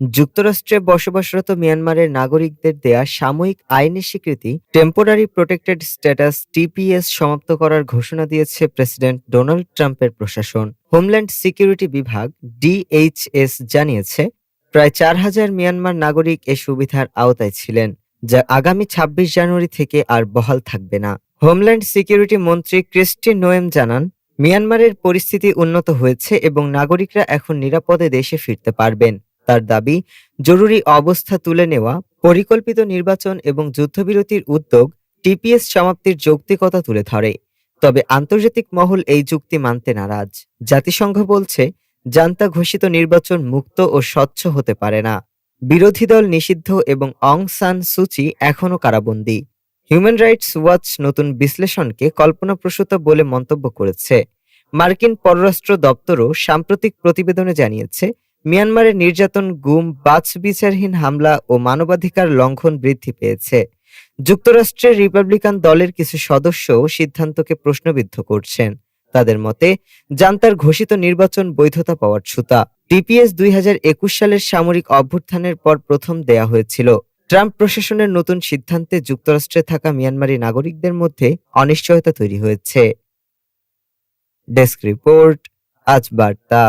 যুক্তরাষ্ট্রে বসবাসরত মিয়ানমারের নাগরিকদের দেয়া সাময়িক আইনি স্বীকৃতি টেম্পোরারি প্রোটেক্টেড স্ট্যাটাস টিপিএস সমাপ্ত করার ঘোষণা দিয়েছে প্রেসিডেন্ট ডোনাল্ড ট্রাম্পের প্রশাসন। হোমল্যান্ড সিকিউরিটি বিভাগ ডিএইচএস জানিয়েছে, প্রায় চার হাজার মিয়ানমার নাগরিক এ সুবিধার আওতায় ছিলেন, যা আগামী ছাব্বিশ জানুয়ারি থেকে আর বহাল থাকবে না। হোমল্যান্ড সিকিউরিটি মন্ত্রী ক্রিস্টি নোয়েম জানান, মিয়ানমারের পরিস্থিতি উন্নত হয়েছে এবং নাগরিকরা এখন নিরাপদে দেশে ফিরতে পারবেন। তার দাবি, জরুরি অবস্থা তুলে নেওয়া, পরিকল্পিত নির্বাচন এবং যুদ্ধবিরতির উদ্যোগ টিপিএস সমাপ্তির যৌক্তিকতা তুলে ধরে। তবে আন্তর্জাতিক মহল এই যুক্তি মানতে নারাজ। জাতিসংঘ বলছে, জান্তা ঘোষিত নির্বাচন মুক্ত ও স্বচ্ছ হতে পারে না। বিরোধী দল নিষিদ্ধ এবং অং সান সুচি এখনও কারাবন্দী। হিউম্যান রাইটস ওয়াচ নতুন বিশ্লেষণকে কল্পনাপ্রসূত বলে মন্তব্য করেছে। মার্কিন পররাষ্ট্র দপ্তরও সাম্প্রতিক প্রতিবেদনে জানিয়েছে মিয়ানমারের নির্যাতন, গুম, বাছবিচারহীন হামলা ও মানবাধিকার লঙ্ঘন বৃদ্ধি পেয়েছে। যুক্তরাষ্ট্রের রিপাবলিকান দলের কিছু সদস্য সিদ্ধান্তকে প্রশ্নবিদ্ধ করছেন। তাদের মতে, জান্তার ঘোষিত নির্বাচন বৈধতা পাওয়ার ছুতা ডিপিএস দুই হাজার একুশ সালের সামরিক অভ্যুত্থানের পর প্রথম দেয়া হয়েছিল। ট্রাম্প প্রশাসনের নতুন সিদ্ধান্তে যুক্তরাষ্ট্রে থাকা মিয়ানমারি নাগরিকদের মধ্যে অনিশ্চয়তা তৈরি হয়েছে। ডেস্ক রিপোর্ট, আজ বার্তা।